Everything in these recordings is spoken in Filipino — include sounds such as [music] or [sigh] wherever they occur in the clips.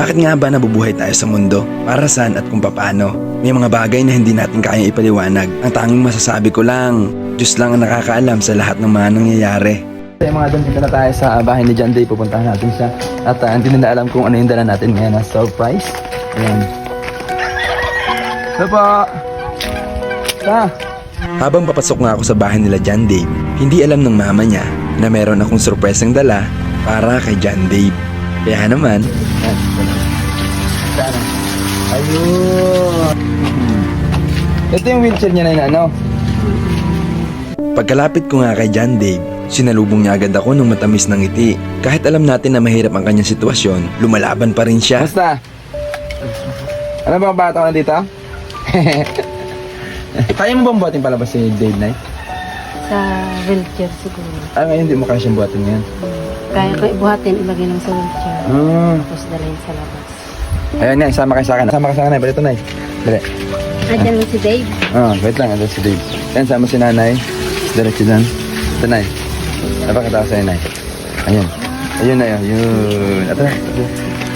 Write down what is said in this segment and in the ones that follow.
Bakit nga ba nabubuhay tayo sa mundo? Para saan at kung paano? May mga bagay na hindi natin kayang ipaliwanag. Ang tanging masasabi ko lang, Diyos lang ang nakakaalam sa lahat ng mga nangyayari. Yung mga doon, dito na tayo sa bahay ni John Day. Pupuntahan natin siya. At uh, hindi na alam kung ano yung dala natin ngayon na surprise. Ayan. Ito po. Ta. Habang papasok nga ako sa bahay nila John Dave, hindi alam ng mama niya na meron akong surpresang dala para kay John Dave. Kaya naman, yan, sana. Ayun. Ito yung wheelchair niya na yun, ano? Pagkalapit ko nga kay John Dave, sinalubong niya agad ako ng matamis ng ngiti. Kahit alam natin na mahirap ang kanyang sitwasyon, lumalaban pa rin siya. Basta, ano ba ang bata ko nandito? [laughs] Kaya mo bang buhatin palabas si Dave Knight? Sa wheelchair siguro. Ah, ngayon hindi mo kaya siyang buhatin ngayon. Kaya ko ibuhatin, ilagay lang sa wheelchair. Ah. Tapos dalhin sa labas. Ayun nga, sama kayo sa akin. Sama ka sa akin, Nay. Balito, Nay. Dali. Nandiyan mo si Dave. Ah, wait lang. Ito si Dave. Yan, sama si Nanay. Diretso dyan. Ito, Nay. Napakatawa sa'yo, Nay. Ayun. Ayun na yun. Yun. Ito na.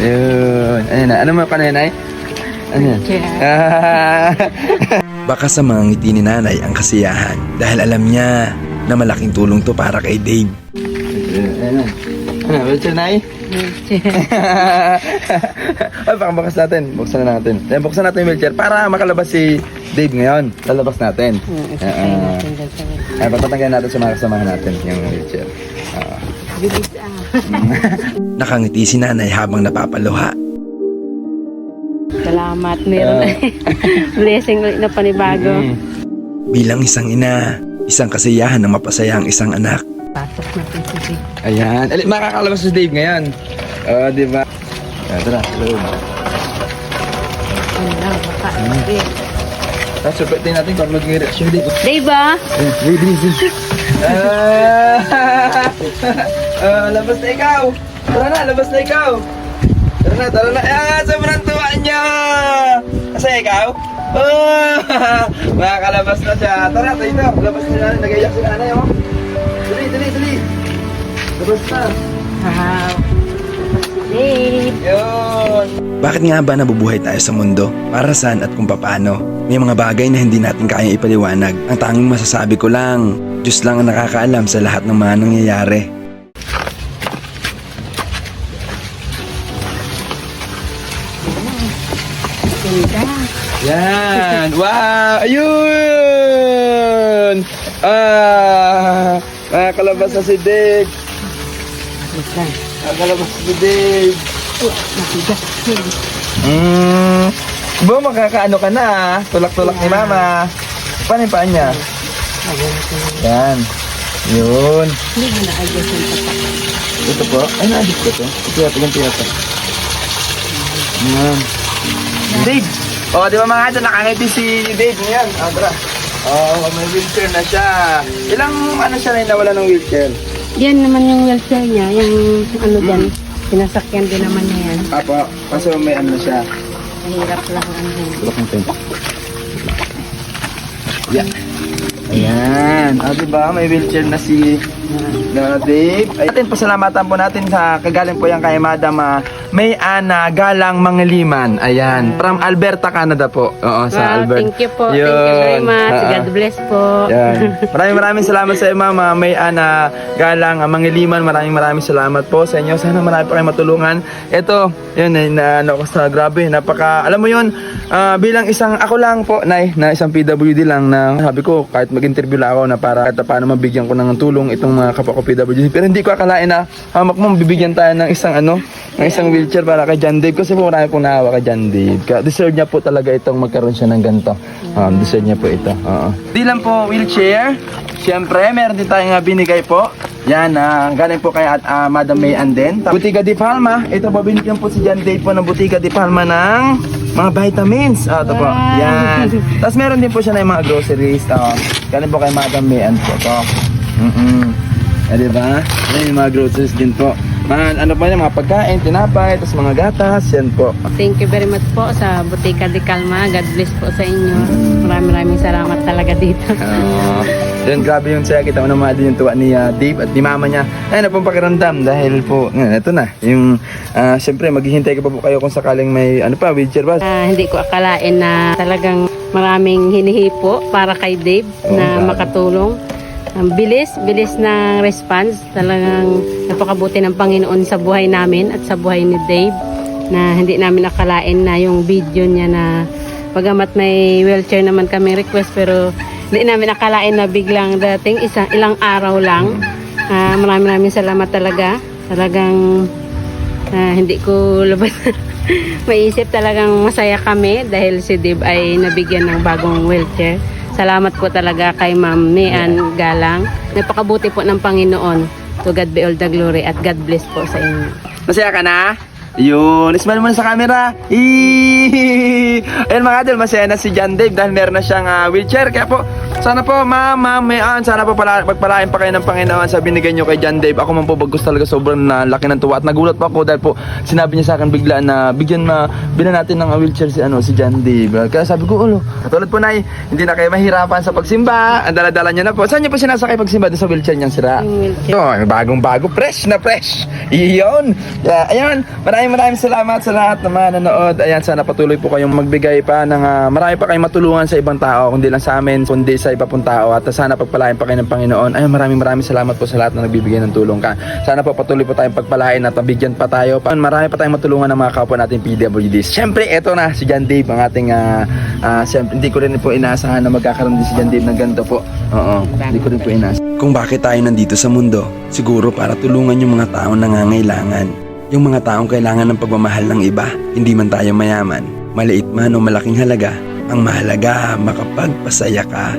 Yun. Ayun na. Ano mo ka na yun, Nay? Ano yan? [laughs] Baka sa mga ngiti ni Nanay ang kasiyahan dahil alam niya na malaking tulong to para kay Dave. Ayun na. Ano, wheelchair, Nay? Wheelchair. Ay, baka bukas natin. Buksan na natin. Yan, buksan natin yung wheelchair para makalabas si Dave ngayon. Lalabas natin. Dyan sa wheelchair. Ay, papatanggalan natin sa mga kasamahan natin yung wheelchair. Ah. Ah. [laughs] Nakangiti si nanay habang napapaluha. Salamat. Meron Ah. [laughs] blessing ulit na panibago. Mm. Bilang isang ina, isang kasiyahan na mapasaya ang isang anak. Pasok natin si Dave. Ayan. Ali, makakalabas si Dave ngayon. Oo, di ba? Ah, tara, loob. Ano lang, baka. Hmm. Dave. Tapos, sabitin natin kung ano magiging reaction ni Dave. Dave ah! Ayan, Dave, Dave, Dave. Ah, [laughs] ah, labas na ikaw. Tara na, labas na ikaw. Tara na, tara na. Ah, sobrang tuwa niya. Kasi ikaw? Oh, [laughs] makakalabas na siya. Tara, tayo na. Labas na nanay. Nagaiyak si nanay, oh. Na. Wow. Dave. Yun. Bakit nga ba nabubuhay tayo sa mundo? Para saan at kung paano? May mga bagay na hindi natin kaya ipaliwanag. Ang tanging masasabi ko lang, Diyos lang ang nakakaalam sa lahat ng mga nangyayari. Yan! Wow! Ayun! Ah! Nakakalabas na si Dave! Ganda. Nakakalabas na si Dave! Oh, mabigat. Hmm. Bo, makakaano ka na ah. Tulak-tulak ni Mama. Paano yung niya? Yan. Yun. Hindi yung tatak. Ito po. Ay, na-addict ko to. Ito yata, ganito yata. Yan. Dave! O, di ba mga ito, nakangiti si Dave ngayon. Ah. Oo, may wheelchair na siya. Ilang ano siya na nawala ng wheelchair? Yan naman yung wheelchair niya, yung ano dyan, sinasakyan din naman niya yan. Apo, kaso may ano siya. Mahirap lang ano yan. Tent. Yeah. Ayan. Ah, diba? May wheelchair na si na Dave. Atin pasalamatan po natin sa kagaling po yan kay Madam ah, May Ana Galang Mangiliman. Ayan. From Alberta, Canada po. Oo, sa Wow, Albert. thank you po. Thank you very Yun. much. God bless po. Yan. [laughs] Maraming maraming salamat sa iyo, Mama. May Ana Galang ah, Mangiliman. Maraming maraming salamat po sa inyo. Sana marami pa kayong matulungan. Ito, yun, eh, na, ano ko sa grabe. Napaka, alam mo yun, ah, bilang isang, ako lang po, nay, na isang PWD lang na sabi ko, kahit mag-interview lang ako na para kahit paano mabigyan ko ng tulong itong mga kapwa ko PWD. Pero hindi ko akalain na hamak mo, bibigyan tayo ng isang ano, ng isang wheelchair para kay John Dave. Kasi po marami pong nahawa kay John Dave. Deserve niya po talaga itong magkaroon siya ng ganito. Um, deserve niya po ito. Oo. Di lang po wheelchair. Siyempre, meron din tayong binigay po. Yan, ah, galing po kay at ah, Madam May Anden. Butika di Palma. Ito po, binigyan po si John Dave po ng Butika di Palma ng mga vitamins. Ah, ito po. Yan. Tapos meron din po siya ng mga groceries. Oh. Galing po kay Madam May Anden po. to. Mm-mm. Eh, di ba? Yan yung mga groceries din po. Mga, ano pa yan, mga pagkain, tinapay, tapos mga gatas, yan po. Thank you very much po sa Butika de Calma. God bless po sa inyo. Maraming maraming salamat talaga dito. Uh, yun, grabe yung saya kita. Ano din yung tuwa ni ah, Dave at ni mama niya. Ay, na pong pakiramdam dahil po, nga, ito na. Yung, ah, siyempre, maghihintay ka pa po kayo kung sakaling may, ano pa, wheelchair ba? Ah, hindi ko akalain na talagang maraming hinihipo para kay Dave Oo, na grabe. makatulong. Ang bilis, bilis ng response. Talagang napakabuti ng Panginoon sa buhay namin at sa buhay ni Dave na hindi namin akalain na yung video niya na pagamat may wheelchair naman kami request pero hindi namin akalain na biglang dating isang ilang araw lang. Ah, maraming maraming salamat talaga. Talagang Ah, hindi ko lubos [laughs] maisip talagang masaya kami dahil si Dib ay nabigyan ng bagong wheelchair. Salamat po talaga kay Ma'am Mian Galang. Napakabuti po ng Panginoon. To God be all the glory at God bless po sa inyo. Masaya ka na? Yun, smile mo na sa camera. Ayun mga idol, masaya na si John Dave dahil meron na siyang ah, wheelchair. Kaya po, sana po, ma'am, ma'am, mayan, sana po pala, pagpalain pa kayo ng Panginoon sa binigay nyo kay John Dave. Ako man po, bagos talaga sobrang na laki ng tuwa. At nagulat po ako dahil po, sinabi niya sa akin bigla na bigyan ma, binan natin ng ah, wheelchair si, ano, si John Dave. Kaya sabi ko, ulo, katulad po na hindi na kayo mahirapan sa pagsimba. Ang dala-dala niya na po. Saan niyo po sinasakay pagsimba doon sa wheelchair niyang sira? Ito, may bagong bago, fresh na fresh. Iyon. Yeah, ayun, maraming maraming salamat sa lahat ng mga nanood. Ayan, sana patuloy po kayong magbigay pa ng ah, marami pa kayong matulungan sa ibang tao, kundi lang sa amin, kundi sa iba pong. At sana pagpalain pa kayo ng Panginoon. Ayun, maraming maraming salamat po sa lahat na nagbibigay ng tulong ka. Sana po patuloy po tayong pagpalain at mabigyan pa tayo. Pa, marami pa tayong matulungan ng mga kapwa natin PWDs. Siyempre, eto na si John Dave, ang ating ah, ah, siyempre, hindi ko rin po inaasahan na magkakaroon din si John Dave ng ganito po. Oo, hindi ko rin po inaasahan. Kung bakit tayo nandito sa mundo, siguro para tulungan yung mga taong nangangailangan. Yung mga taong kailangan ng pagmamahal ng iba, hindi man tayo mayaman, maliit man o malaking halaga, ang mahalaga makapagpasaya ka